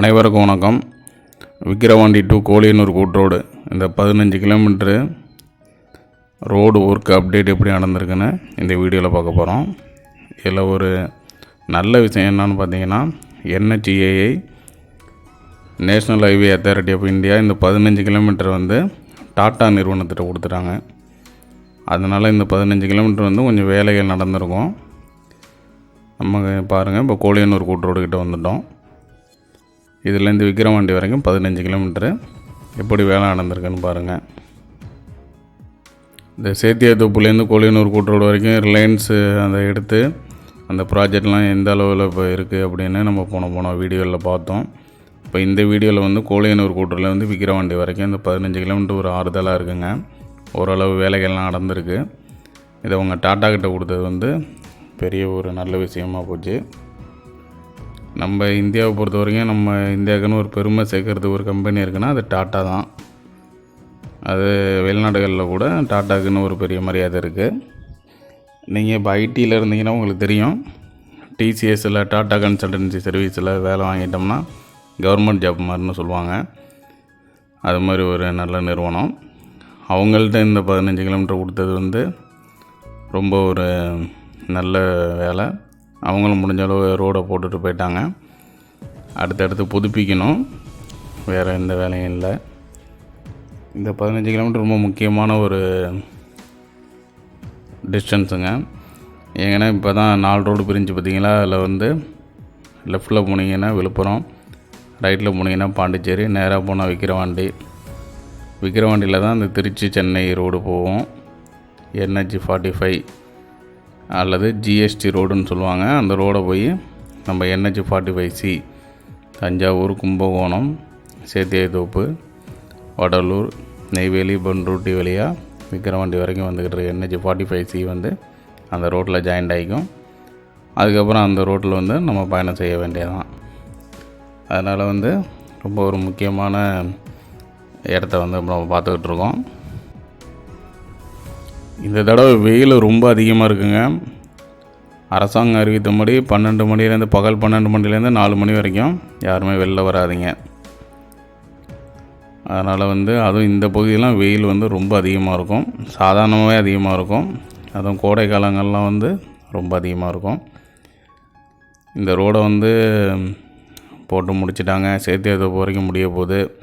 அனைவருக்கும் வணக்கம். விக்கிரவாண்டி டு கோழியனூர் கூட்ரோடு இந்த பதினஞ்சு கிலோமீட்ரு ரோடு ஒர்க் அப்டேட் எப்படி நடந்திருக்குன்னு இந்த வீடியோவில் பார்க்க போகிறோம் இதில் ஒரு நல்ல விஷயம் என்னன்னு பார்த்தீங்கன்னா NHAI national highway authority of India இந்த பதினஞ்சு கிலோமீட்டர் வந்து டாட்டா நிறுவனத்திட்ட கொடுத்துட்டாங்க. அதனால் இந்த பதினஞ்சு கிலோமீட்டர் வந்து கொஞ்சம் வேலைகள் நடந்திருக்கும். நம்ம பாருங்கள் இப்போ கோழியனூர் கூட்ரோடு கிட்ட வந்துட்டோம். இதுலேருந்து விக்கிரவாண்டி வரைக்கும் பதினஞ்சு கிலோமீட்ரு எப்படி வேலை நடந்திருக்குன்னு பாருங்கள் இந்த சேத்தியாத்தோப்புலேருந்து கோழியனூர் கூட்டுரோடு வரைக்கும் ரிலையன்ஸு அதை எடுத்து அந்த ப்ராஜெக்ட்லாம் எந்த அளவில் இப்போ இருக்குது அப்படின்னு நம்ம போன போன வீடியோவில் பார்த்தோம். இப்போ இந்த வீடியோவில் வந்து கோழியனூர் கூட்டுறதுலேருந்து விக்கிரவாண்டி வரைக்கும் இந்த பதினஞ்சு கிலோமீட்டர் ஒரு ஆறுதலாக இருக்குங்க. ஓரளவு வேலைகள்லாம் நடந்திருக்கு. இதை அவங்க டாட்டா கிட்ட கொடுத்தது வந்து பெரிய ஒரு நல்ல விஷயமா போச்சு. நம்ம இந்தியாவை பொறுத்த வரைக்கும் நம்ம இந்தியாவுக்குன்னு ஒரு பெருமை சேர்க்கறதுக்கு ஒரு கம்பெனி இருக்குன்னா அது டாட்டா தான். அது வெளிநாடுகளில் கூட டாட்டாக்குன்னு ஒரு பெரிய மரியாதை இருக்குது நீங்கள் இப்போ ஐடியில் இருந்தீங்கன்னா உங்களுக்கு தெரியும். டிசிஎஸ்ஸில் டாட்டா கன்சல்டன்சி சர்வீஸில் வேலை வாங்கிட்டோம்னா கவர்மெண்ட் ஜாப் மாதிரின்னு சொல்லுவாங்க. அது மாதிரி ஒரு நல்ல நிறுவனம். அவங்கள்ட்ட இந்த பதினஞ்சு கிலோமீட்டர் கொடுத்தது வந்து ரொம்ப ஒரு நல்ல வேலை. அவங்களும் முடிஞ்ச அளவு ரோடை போட்டுட்டு போயிட்டாங்க. அடுத்தடுத்து புதுப்பிக்கணும். வேறு எந்த வேலையும் இல்லை. இந்த பதினஞ்சு கிலோமீட்டர் ரொம்ப முக்கியமான ஒரு டிஸ்டன்ஸுங்க. ஏங்கன்னா இப்போ தான் நாலு ரோடு பிரிஞ்சு பார்த்தீங்களா? அதில் வந்து லெஃப்டில் போனீங்கன்னா விழுப்புரம் ரைட்டில் போனீங்கன்னா பாண்டிச்சேரி நேராக போனால் விக்கிரவாண்டி. விக்கிரவாண்டியில் தான் இந்த திருச்சி சென்னை ரோடு போவோம் என்ஹெச் ஃபார்ட்டி ஃபைவ் அல்லது ஜிஎஸ்டி ரோடுன்னு சொல்லுவாங்க. அந்த ரோடை போய் நம்ம NH forty five C Thanjavur Kumbakonam Sethiyathope Vadalur Neyveli Panruti வழியாக விக்கிரவாண்டி வரைக்கும் வந்துக்கிட்டு இருக்க என்ஹெச் ஃபார்ட்டி ஃபைவ் சி வந்து அந்த ரோட்டில் ஜாயிண்ட் ஆகிக்கும். அதுக்கப்புறம் அந்த ரோட்டில் வந்து நம்ம பயணம் செய்ய வேண்டியதுதான். அதனால் வந்து ரொம்ப ஒரு முக்கியமான இடத்த வந்து நம்ம பார்த்துக்கிட்டு இருக்கோம். இந்த தடவை வெயில் ரொம்ப அதிகமாக இருக்குங்க. அரசாங்கம் அறிவித்தபடி பன்னெண்டு மணிலேருந்து பகல் பன்னெண்டு மணிலேருந்து நாலு மணி வரைக்கும் யாருமே வெளில வராதிங்க. அதனால் வந்து அதுவும் இந்த பகுதியெலாம் வெயில் வந்து ரொம்ப அதிகமாக இருக்கும். சாதாரணமாகவே அதிகமாக இருக்கும். அதுவும் கோடை காலங்கள்லாம் வந்து ரொம்ப அதிகமாக இருக்கும். இந்த ரோடை வந்து போட்டு முடிச்சிட்டாங்க. சேர்த்து சேத்தியாத்தோப்பு வரைக்கும் முடிய போகுது.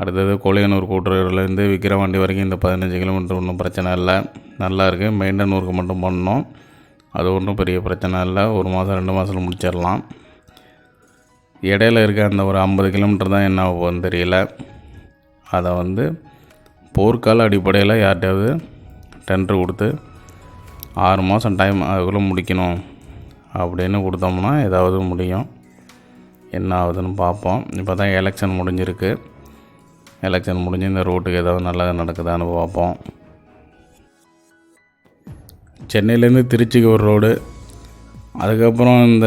அடுத்தது கோழியனூர் கூட்டுறவுலேருந்து விக்கிரவாண்டி வரைக்கும் இந்த பதினஞ்சு கிலோமீட்டர் ஒன்றும் பிரச்சனை இல்லை. நல்லா இருக்குது மெயின்டனூருக்கு ஒர்க்கு மட்டும் பண்ணணும். அது ஒன்றும் பெரிய பிரச்சனை இல்லை. ஒரு மாதம் ரெண்டு மாதத்தில் முடிச்சிடலாம். இடையில இருக்க அந்த ஒரு ஐம்பது கிலோமீட்டர் தான் என்ன ஆகும்னு தெரியல. அதை வந்து போர்க்கால அடிப்படையில் யார்கிட்டயாவது டெண்டர் கொடுத்து ஆறு மாதம் டைம் அதுக்குள்ளே முடிக்கணும் அப்படின்னு கொடுத்தோம்னா ஏதாவது முடியும். என்ன ஆகுதுன்னு பார்ப்போம். இப்போ தான் எலெக்ஷன் முடிஞ்சிருக்கு. எலெக்ஷன் முடிஞ்சு இந்த ரோட்டுக்கு ஏதாவது நல்லது நடக்குதான்னு பார்ப்போம். சென்னையிலேருந்து திருச்சிக்கு ஒரு ரோடு அதுக்கப்புறம் இந்த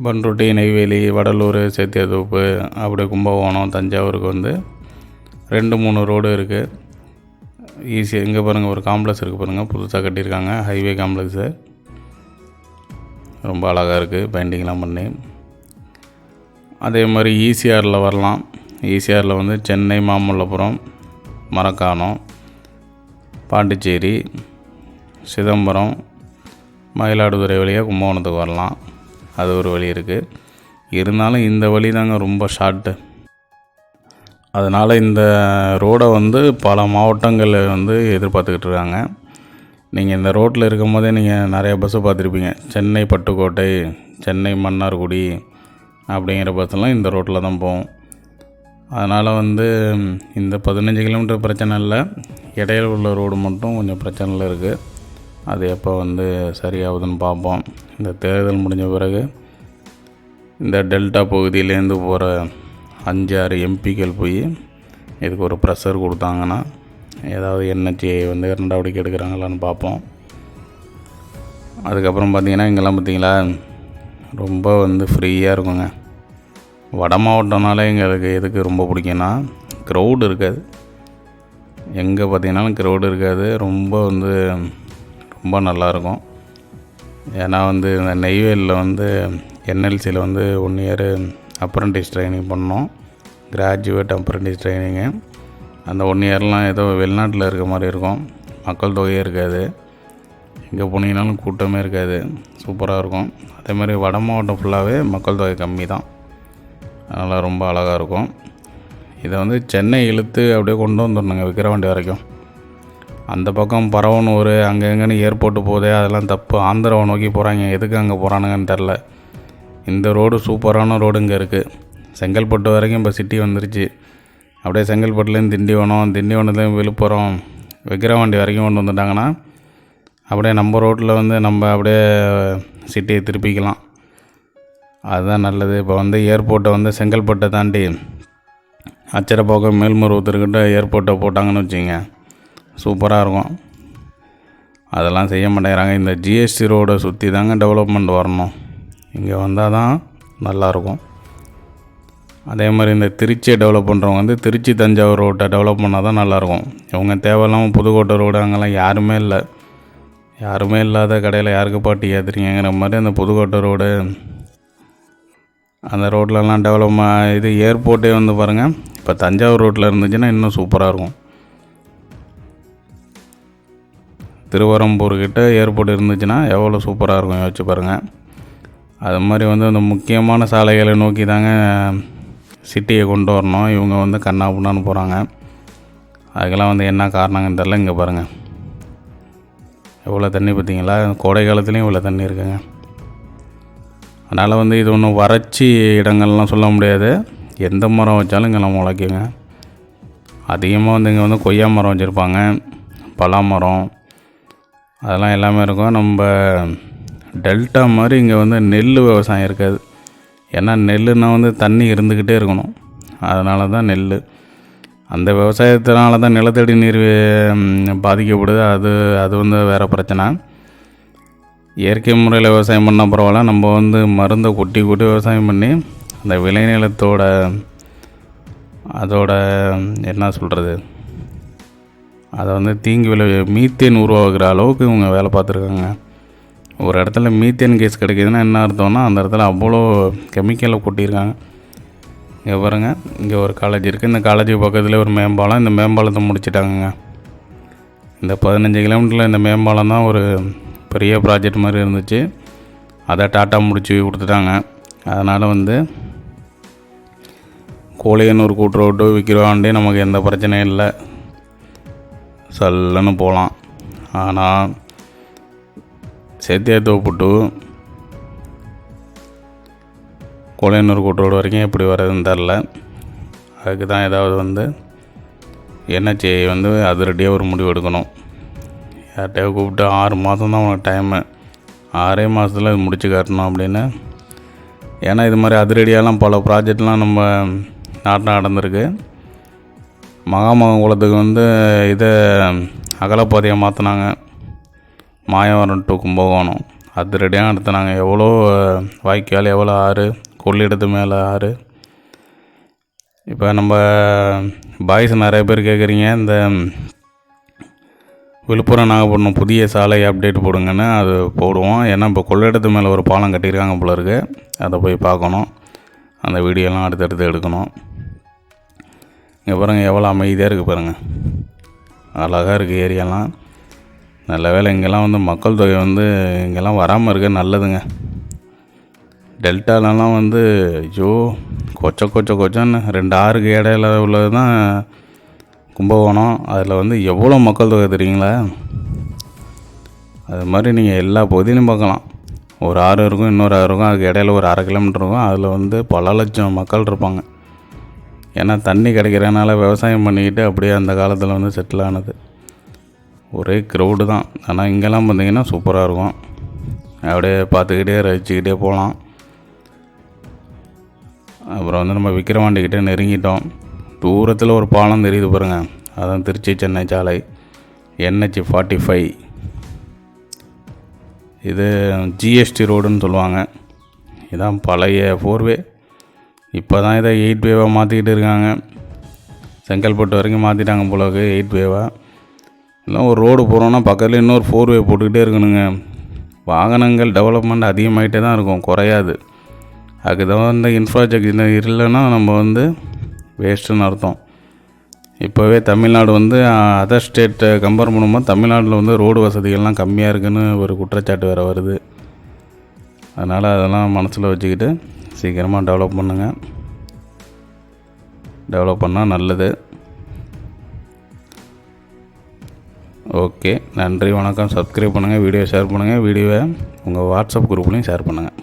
பன்ருட்டி நெய்வேலி வடலூர் சேத்தியாத்தோப்பு அப்படி கும்பகோணம் தஞ்சாவூருக்கு வந்து ரெண்டு மூணு ரோடு இருக்குது ஈஸியாக இங்கே பாருங்கள் ஒரு காம்ப்ளெக்ஸ் இருக்குது பாருங்கள் புதுசாக கட்டியிருக்காங்க ஹைவே காம்ப்ளெக்ஸு ரொம்ப அழகாக இருக்குது பெயிண்டிங்லாம் பண்ணி. அதே மாதிரி ஈசிஆரில் வரலாம். ஈசிஆரில் வந்து சென்னை மாமல்லபுரம் மரக்காணம் பாண்டிச்சேரி சிதம்பரம் மயிலாடுதுறை வழியாக கும்பகோணத்துக்கு வரலாம். அது ஒரு வழி இருக்குது இருந்தாலும் இந்த வழி தாங்க ரொம்ப ஷார்ட்டு அதனால் இந்த ரோடை வந்து பல மாவட்டங்கள் வந்து எதிர்பார்த்துக்கிட்டு இருக்காங்க. நீங்கள் இந்த ரோட்டில் இருக்கும் போதே நீங்கள் நிறைய பஸ்ஸு பார்த்துருப்பீங்க. சென்னை பட்டுக்கோட்டை சென்னை மன்னார்குடி அப்படிங்கிற பஸ்ஸெல்லாம் இந்த ரோட்டில் தான் போகும். அதனால் வந்து இந்த பதினஞ்சு கிலோமீட்டர் பிரச்சனை இல்லை. இடையில உள்ள ரோடு மட்டும் கொஞ்சம் பிரச்சனையில் இருக்குது அது எப்போ வந்து சரியாகுதுன்னு பார்ப்போம். இந்த தேர்தல் முடிஞ்ச பிறகு இந்த டெல்டா பகுதியிலேருந்து போகிற அஞ்சு ஆறு எம்பிக்கள் போய் இதுக்கு ஒரு ப்ரெஷர் கொடுத்தாங்கன்னா ஏதாவது என்ஹெச்ஏ வந்து நடவடிக்கை எடுக்கிறாங்களான்னு பார்ப்போம். அதுக்கப்புறம் பார்த்திங்கன்னா இங்கெல்லாம் பார்த்திங்களா ரொம்ப வந்து ஃப்ரீயாக இருக்குங்க. வட மாவட்டம்னாலே எங்களுக்கு எதுக்கு ரொம்ப பிடிக்கும்னா க்ரௌடு இருக்காது. எங்கே பார்த்தீங்கன்னாலும் க்ரௌடு இருக்காது. ரொம்ப வந்து ரொம்ப நல்லாயிருக்கும். ஏன்னா வந்து இந்த நெய்வேலியில் வந்து என்எல்சியில் வந்து ஒன் இயர் அப்ரண்டிஸ் ட்ரைனிங் பண்ணோம். கிராஜுவேட் அப்ரண்டிஸ் ட்ரைனிங்கு அந்த ஒன் இயர்லாம் ஏதோ வெளிநாட்டில் இருக்க மாதிரி இருக்கும். மக்கள் தொகையே இருக்காது. எங்கே போனீங்கனாலும் கூட்டமே இருக்காது. சூப்பராக இருக்கும். அதே மாதிரி வட மாவட்டம் ஃபுல்லாகவே மக்கள் தொகை கம்மி தான் அதனால் ரொம்ப அழகாக இருக்கும். இதை வந்து சென்னை இழுத்து அப்படியே கொண்டு வந்துடணுங்க விக்கிரவாண்டி வரைக்கும். அந்த பக்கம் பரவனூர் அங்கே எங்கேன்னு ஏர்போர்ட்டு போதே அதெல்லாம் தப்பு. ஆந்திராவை நோக்கி போகிறாங்க எதுக்கு அங்கே போகிறானுங்கன்னு தெரில இந்த ரோடு சூப்பரான ரோடு இங்கே இருக்குது செங்கல்பட்டு வரைக்கும் இப்போ சிட்டி வந்துருச்சு. அப்படியே செங்கல்பட்டுலேருந்து திண்டிவனம் திண்டிவனத்துலேயும் விழுப்புரம் விக்கிரவாண்டி வரைக்கும் கொண்டு வந்துட்டாங்கன்னா அப்படியே நம்ம ரோட்டில் வந்து நம்ம அப்படியே சிட்டியை திருப்பிக்கலாம். அதுதான் நல்லது. இப்போ வந்து ஏர்போர்ட்டை வந்து செங்கல்பட்டை தாண்டி அச்சரப்பாக்கம் மேல்மருவத்தூர்கிட்ட ஏர்போர்ட்டை போட்டாங்கன்னு வச்சுங்க சூப்பராக இருக்கும். அதெல்லாம் செய்ய மாட்டேங்கிறாங்க. இந்த ஜிஎஸ்டி ரோடை சுற்றி தாங்க டெவலப்மெண்ட் வரணும். இங்கே வந்தால் தான் நல்லாயிருக்கும் அதே மாதிரி இந்த திருச்சியை டெவலப் பண்ணுறவங்க வந்து திருச்சி தஞ்சாவூர் ரோட்டை டெவலப் பண்ணால் தான் நல்லாயிருக்கும் இவங்க தேவையில்லாமல் புதுக்கோட்டை ரோடு அங்கெல்லாம் யாருமே இல்லை. யாருமே இல்லாத கடையில் யாருக்கு பாட்டி ஏற்றுறீங்கிற மாதிரி அந்த புதுக்கோட்டை ரோடு அந்த ரோட்லலாம் டெவலப் இது ஏர்போர்ட்டே வந்து பாருங்கள் இப்போ தஞ்சாவூர் ரோட்டில் இருந்துச்சுன்னா இன்னும் சூப்பராக இருக்கும். திருவரம்பூர் கிட்ட ஏர்போர்ட் இருந்துச்சுன்னா எவ்வளோ சூப்பராக இருக்கும் யோசிச்சு பாருங்கள் அது மாதிரி வந்து அந்த முக்கியமான சாலைகளை நோக்கி தாங்க சிட்டியை கொண்டு வரணும். இவங்க வந்து கண்ணா புண்ணான்னு போகிறாங்க அதுக்கெல்லாம் வந்து என்ன காரணங்கன்னு தெரில இங்கே பாருங்கள் எவ்வளோ தண்ணி பார்த்தீங்களா கோடை காலத்துலேயும் இவ்வளோ தண்ணி இருக்குங்க. அதனால் வந்து இது ஒன்றும் வறட்சி இடங்கள்லாம் சொல்ல முடியாது. எந்த மரம் வச்சாலும் இங்கே நம்ம முளைக்குங்க அதிகமாக வந்து இங்கே வந்து கொய்யா மரம் வச்சுருப்பாங்க பலா மரம் அதெல்லாம் எல்லாமே இருக்கும். நம்ம டெல்டா மாதிரி இங்கே வந்து நெல் விவசாயம் இருக்காது. ஏன்னா நெல்லுனா வந்து தண்ணி இருந்துக்கிட்டே இருக்கணும். அதனால தான் நெல் அந்த விவசாயத்தினால தான் நிலத்தடி நீர் பாதிக்கப்படுது. அது அது வந்து வேறு பிரச்சனை. இயற்கை முறையில் விவசாயம் பண்ணால் பரவாயில்ல. நம்ம வந்து மருந்தை கொட்டி கொட்டி விவசாயம் பண்ணி அந்த விளைநிலத்தோட அதோட என்ன சொல்கிறது அதை வந்து தீங்கு விளை மீத்தேன் உருவாகிற அளவுக்கு இவங்க வேலை பார்த்துருக்காங்க. ஒரு இடத்துல மீத்தேன் கேஸ் கிடைக்குதுன்னா என்ன அர்த்தம்னா அந்த இடத்துல அவ்வளோ கெமிக்கலை கொட்டியிருக்காங்க. இங்கே பாருங்கள் இங்கே ஒரு காலேஜ் இருக்குது இந்த காலேஜுக்கு பக்கத்தில் ஒரு மேம்பாலம். இந்த மேம்பாலத்தை முடிச்சிட்டாங்கங்க. இந்த பதினஞ்சு கிலோமீட்டரில் இந்த மேம்பாலம் தான் ஒரு பெரிய ப்ராஜெக்ட் மாதிரி இருந்துச்சு. அதை டாட்டா முடிச்சு கொடுத்துட்டாங்க. அதனால் வந்து கோழியனூர் கூட்டுறவுட்டு விற்கிறவாண்டே நமக்கு எந்த பிரச்சனையும் இல்லை. சல்லுன்னு போகலாம். ஆனால் சேத்தியாத்தோப்பு டு கோழியனூர் கூட்டுரோடு வரைக்கும் எப்படி வர்றதுன்னு தெரில. அதுக்கு தான் ஏதாவது வந்து என்ஹெச்ஏ வந்து அதிரடியாக ஒரு முடிவு எடுக்கணும். யார்கிட்டயோ கூப்பிட்டு ஆறு மாதம் தான் உனக்கு டைமு ஆறே மாதத்தில் இது முடிச்சு காட்டணும் அப்படின்னு. ஏன்னா இது மாதிரி அதிரடியாலாம் பல ப்ராஜெக்ட்லாம் நம்ம நாட்டில் நடந்திருக்கு. மகாமகம் குளத்துக்கு வந்து இதை அகலப்பாதையை மாற்றினாங்க மாயவரம் டு கும்பகோணம். அதிரடியாக நடத்தினாங்க. எவ்வளோ வாய்க்கால் எவ்வளோ ஆறு? கொள்ளிடத்து மேலே ஆறு. இப்போ நம்ம பாய்ஸ் நிறைய பேர் கேட்குறீங்க இந்த விழுப்புரம் நாகப்பட்டினம் புதிய சாலை அப்டேட் போடுங்கன்னு அது போடுவோம். ஏன்னா இப்போ கொள்ளிடத்து மேலே ஒரு பாலம் கட்டியிருக்காங்க போல இருக்கு. அதை போய் பார்க்கணும். அந்த வீடியோலாம் அடுத்தடுத்து எடுக்கணும். இங்கே பாருங்கள் எவ்வளோ அமைதியாக இருக்குது பாருங்கள் அழகாக இருக்குது ஏரியாலாம். நல்ல வேளை இங்கெல்லாம் வந்து மக்கள் தொகை வந்து இங்கெல்லாம் வராமல் இருக்க நல்லதுங்க. டெல்டாலலாம் வந்து ஐயோ கொச்ச கொச்ச கொச்சன்னு ரெண்டு ஆறுக்கு இடையில உள்ளது தான் கும்பகோணம் அதில் வந்து எவ்வளோ மக்கள் தொகை தெரியுங்களா? அது மாதிரி நீங்கள் எல்லா பகுதியிலும் பார்க்கலாம். ஒரு ஆறு இருக்கும் இன்னொரு ஆறு இருக்கும் அதுக்கு இடையில ஒரு அரை கிலோமீட்டர் இருக்கும் அதில் வந்து பல லட்சம் மக்கள் இருப்பாங்க. ஏன்னா தண்ணி கிடைக்கிறனால விவசாயம் பண்ணிக்கிட்டு அப்படியே அந்த காலத்தில் வந்து செட்டில் ஆனது. ஒரே க்ரௌடு தான். ஆனால் இங்கெல்லாம் பார்த்தீங்கன்னா சூப்பராக இருக்கும். அப்படியே பார்த்துக்கிட்டே ரசிச்சுக்கிட்டே போகலாம். அப்புறம் வந்து நம்ம விக்கிரவாண்டிக்கிட்டே நெருங்கிட்டோம். தூரத்தில் ஒரு பாலம் தெரியுது பாருங்கள் அதான் திருச்சி சென்னை சாலை. என்ஹெச் ஃபார்ட்டி ஃபைவ் இது ஜிஎஸ்டி ரோடுன்னு சொல்லுவாங்க. இதான் பழைய ஃபோர்வே இப்போ தான் இதை எயிட் வேவாக மாற்றிக்கிட்டு இருக்காங்க. செங்கல்பட்டு வரைக்கும் மாற்றிட்டாங்க போலக்கு எயிட் வேவாக இல்லை ஒரு ரோடு போகிறோன்னா பக்கத்தில் இன்னொரு ஃபோர் வே போட்டுக்கிட்டே இருக்கணுங்க. வாகனங்கள் டெவலப்மெண்ட் அதிகமாகிட்டே தான் இருக்கும். குறையாது. அதுக்கு தகுந்த இன்ஃப்ராஸ்ட்ரக்சர் இல்லைன்னா நம்ம வந்து வேஸ்ட்டுன்னு அர்த்தம். இப்போவே தமிழ்நாடு வந்து அதர் ஸ்டேட்டை கம்பேர் பண்ணும்போது தமிழ்நாட்டில் வந்து ரோடு வசதிகள்லாம் கம்மியாக இருக்குன்னு ஒரு குற்றச்சாட்டு வேறு வருது. அதனால் அதெல்லாம் மனசில் வச்சுக்கிட்டு சீக்கிரமாக டெவலப் பண்ணுங்கள் டெவலப் பண்ணால் நல்லது. ஓகே நன்றி வணக்கம். சப்ஸ்கிரைப் பண்ணுங்கள் வீடியோ ஷேர் பண்ணுங்கள் வீடியோவை உங்கள் வாட்ஸ்அப் குரூப்லேயும் ஷேர் பண்ணுங்கள்